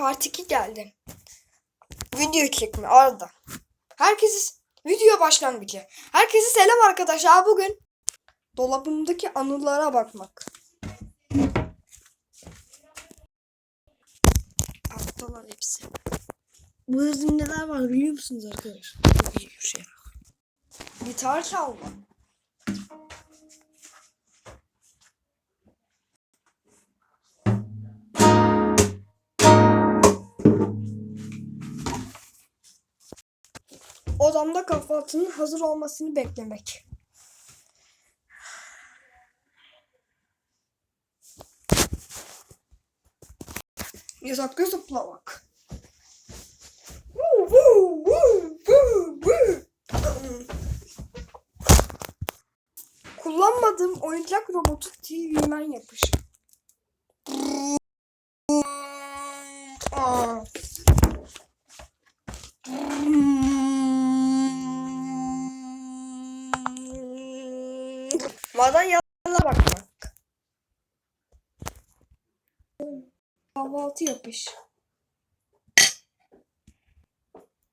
part 2 geldi. Video çekme arada. Herkese video başlangıcı. Herkese selam arkadaşlar. Bugün dolabımdaki anılara bakmak. Aptalar hepsi. Bu hızım neler var biliyor musunuz arkadaşlar? Şey. Gitar çalma. Odamda kahvaltının hazır olmasını beklemek. Yatakta zıplamak. Kullanmadığım oyuncak robotu TV'men yapış. Madalyalara bakmak. Kahvaltı yapış.